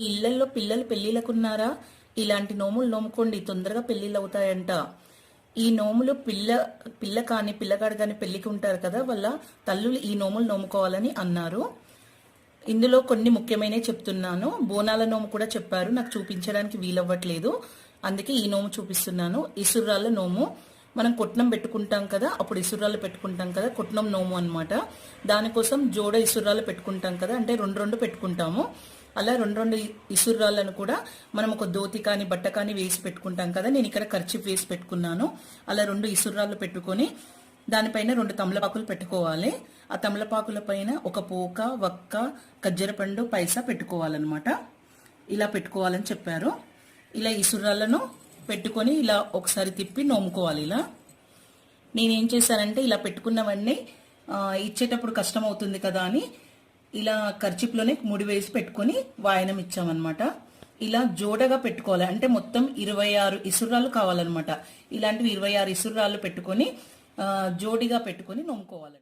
మీ ఇళ్ళలో పిల్లలు పెళ్ళిళ్ళకున్నారా ఇలాంటి నోములు నోముకోండి తొందరగా పెళ్ళిళ్ళు అవుతాయంట ఈ నోములు పిల్ల పిల్ల కాని పిల్లగాడు కాని పెళ్ళికి ఉంటారు కదా వాళ్ళ తల్లులు ఈ నోములు నోముకోవాలని అన్నారు. ఇందులో కొన్ని ముఖ్యమైనవి చెప్తున్నాను. బోనాల నోము కూడా చెప్పారు. నాకు చూపించడానికి వీలవ్వట్లేదు. అందుకే ఈ నోము చూపిస్తున్నాను. ఇసుర్రాళ్ళ నోము. మనం కొట్నం పెట్టుకుంటాం కదా అప్పుడు ఇసుర్రాలు పెట్టుకుంటాం కదా కొట్నం నోము అనమాట దానికోసం జోడ ఇసుర్రాలు పెట్టుకుంటాం కదా అంటే రెండు రెండు పెట్టుకుంటాము. అలా రెండు రెండు ఇసుర్రాలను కూడా మనం ఒక దోతి కానీ బట్ట కానీ వేసి పెట్టుకుంటాం కదా. నేను ఇక్కడ ఖర్చు వేసి పెట్టుకున్నాను. అలా రెండు ఇసురాలు పెట్టుకొని దానిపైన రెండు తమలపాకులు పెట్టుకోవాలి. ఆ తమలపాకుల పైన ఒక పోక వక్క ఖజ్జరపండు పైసా పెట్టుకోవాలన్నమాట. ఇలా పెట్టుకోవాలని చెప్పారు. ఇలా ఇసుర్రాలను పెట్టుకొని ఇలా ఒకసారి తిప్పి నోముకోవాలి ఇలా. నేనేం చేశానంటే ఇలా పెట్టుకున్నవన్నీ ఇచ్చేటప్పుడు కష్టం అవుతుంది కదా అని ఇలా ఖర్చిప్లోనే ముడి వేసి పెట్టుకొని వాయనం ఇచ్చామన్నమాట. ఇలా జోడగా పెట్టుకోవాలి. అంటే మొత్తం ఇరవై ఆరు ఇసురాలు కావాలన్నమాట. ఇలాంటివి ఇరవై ఆరు ఇసురాలు పెట్టుకొని జోడిగా పెట్టుకొని నోముకోవాలి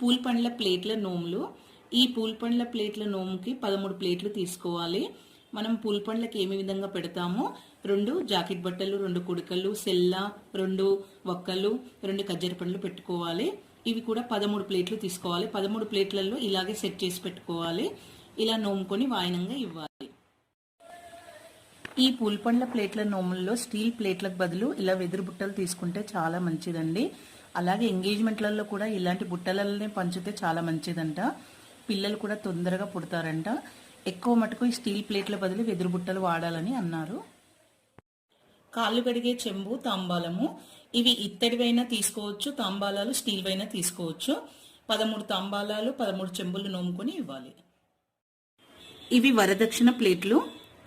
పూల పండ్ల ప్లేట్ల నోములు. ఈ పూల పండ్ల ప్లేట్ల నోముకి పదమూడు ప్లేట్లు తీసుకోవాలి. మనం పూల పండ్లకి ఏమి విధంగా పెడతామో రెండు జాకెట్ బట్టలు రెండు కుడకలు సెల్ల రెండు వక్కలు రెండు కజ్జర పండ్లు పెట్టుకోవాలి. ఇవి కూడా పదమూడు ప్లేట్లు తీసుకోవాలి. పదమూడు ప్లేట్లలో ఇలాగే సెట్ చేసి పెట్టుకోవాలి. ఇలా నోముకొని వాయనంగా ఇవ్వాలి. ఈ పూలపండ్ల ప్లేట్ల నోముల్లో స్టీల్ ప్లేట్లకు బదులు ఇలా వెదురు బుట్టలు తీసుకుంటే చాలా మంచిదండి. అలాగే ఎంగేజ్మెంట్లలో కూడా ఇలాంటి బుట్టలనే పంచితే చాలా మంచిదంట. పిల్లలు కూడా తొందరగా పుడతారంట. ఎక్కువ మటుకు ఈ స్టీల్ ప్లేట్ల బదులు వెదురు బుట్టలు వాడాలని అన్నారు. కాళ్ళు కడిగే చెంబు తాంబాలము. ఇవి ఇత్తడివైనా తీసుకోవచ్చు తాంబాలాలు స్టీల్వైనా తీసుకోవచ్చు. పదమూడు తాంబాలాలు పదమూడు చెంబులు నోముకొని ఇవ్వాలి. ఇవి వరదక్షిణ ప్లేట్లు.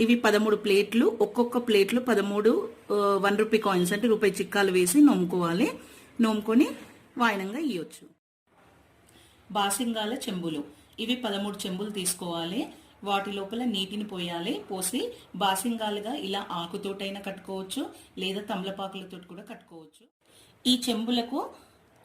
ఇవి పదమూడు ప్లేట్లు ఒక్కొక్క ప్లేట్లు పదమూడు వన్ రూపీ కాయిన్స్ అంటే రూపాయి చిక్కాలు వేసి నోముకోవాలి. నోముకొని వాయనంగా ఇవ్వచ్చు బాసింగాల చెంబులు. ఇవి పదమూడు చెంబులు తీసుకోవాలి. వాటి లోపల నీటిని పోయాలి పోసి బాసింగాలుగా ఇలా ఆకుతోటైనా కట్టుకోవచ్చు లేదా తమలపాకులతో కూడా కట్టుకోవచ్చు. ఈ చెంబులకు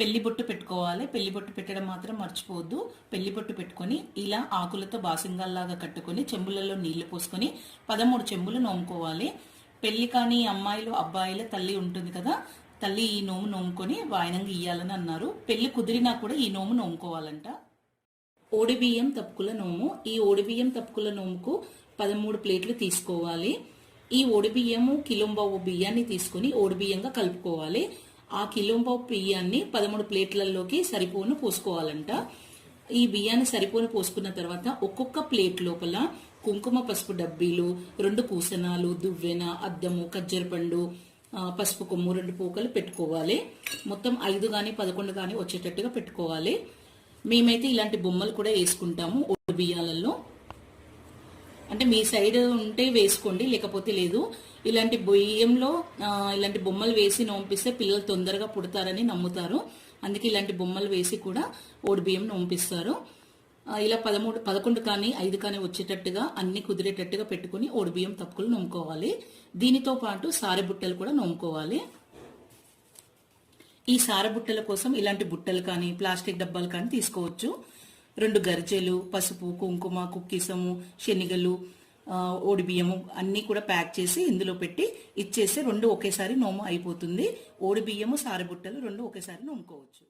పెళ్ళి బొట్టు పెట్టుకోవాలి. పెళ్ళి బొట్టు పెట్టడం మాత్రం మర్చిపోవద్దు. పెళ్ళి బొట్టు పెట్టుకొని ఇలా ఆకులతో బాసింగాల్లాగా కట్టుకొని చెంబులలో నీళ్ళు పోసుకొని పదమూడు చెంబులు నోముకోవాలి. పెళ్ళి కాని అమ్మాయిలు అబ్బాయిల తల్లి ఉంటుంది కదా తల్లి ఈ నోము నోముకొని వాయనంగా ఇయ్యాలని అన్నారు. పెళ్ళి కుదిరినా కూడా ఈ నోము నోముకోవాలంట. ఓడిబియ్యం తప్పుకుల నోము ఈ ఓడిబియ్యం తప్పుకుల నోముకు పదమూడు ప్లేట్లు తీసుకోవాలి. ఈ ఓడిబియ్యము కిలోంబావు బియ్యాన్ని తీసుకుని ఓడిబియ్యంగా కలుపుకోవాలి. ఆ కిలోంబావు బియ్యాన్ని పదమూడు ప్లేట్లలోకి సరిపోను పోసుకోవాలంట. ఈ బియ్యాన్ని సరిపోను పోసుకున్న తర్వాత ఒక్కొక్క ప్లేట్ లోపల కుంకుమ పసుపు డబ్బీలు రెండు కూసనాలు దువ్వెన అద్దము ఖజ్జరపండు పసుపు కొమ్ము రెండు పూకలు పెట్టుకోవాలి. మొత్తం ఐదు కానీ పదకొండు కానీ వచ్చేటట్టుగా పెట్టుకోవాలి. మేమైతే ఇలాంటి బొమ్మలు కూడా వేసుకుంటాము ఓడి బియ్యాలలో. అంటే మీ సైడ్ ఉంటే వేసుకోండి లేకపోతే లేదు. ఇలాంటి బియ్యంలో ఇలాంటి బొమ్మలు వేసి నోంపిస్తే పిల్లలు తొందరగా పుడతారని నమ్ముతారు. అందుకే ఇలాంటి బొమ్మలు వేసి కూడా ఓడి బియ్యం నోంపిస్తారు. ఇలా పదమూడు పదకొండు కానీ ఐదు కానీ వచ్చేటట్టుగా అన్ని కుదిరేటట్టుగా పెట్టుకుని ఓడి బియ్యం తప్పుకులు నోముకోవాలి దీనితో పాటు సారె బుట్టలు కూడా నోముకోవాలి ఈ సారబుట్టల కోసం ఇలాంటి బుట్టలు కానీ ప్లాస్టిక్ డబ్బాలు కానీ తీసుకోవచ్చు. రెండు గరిజెలు పసుపు కుంకుమ కుక్కీసము శనిగలు ఆ, ఓడిబియ్యము అన్నీ కూడా ప్యాక్ చేసి ఇందులో పెట్టి ఇచ్చేస్తే రెండు ఒకేసారి నోము అయిపోతుంది. ఓడిబియ్యము సారబుట్టలు రెండు ఒకేసారి నోముకోవచ్చు.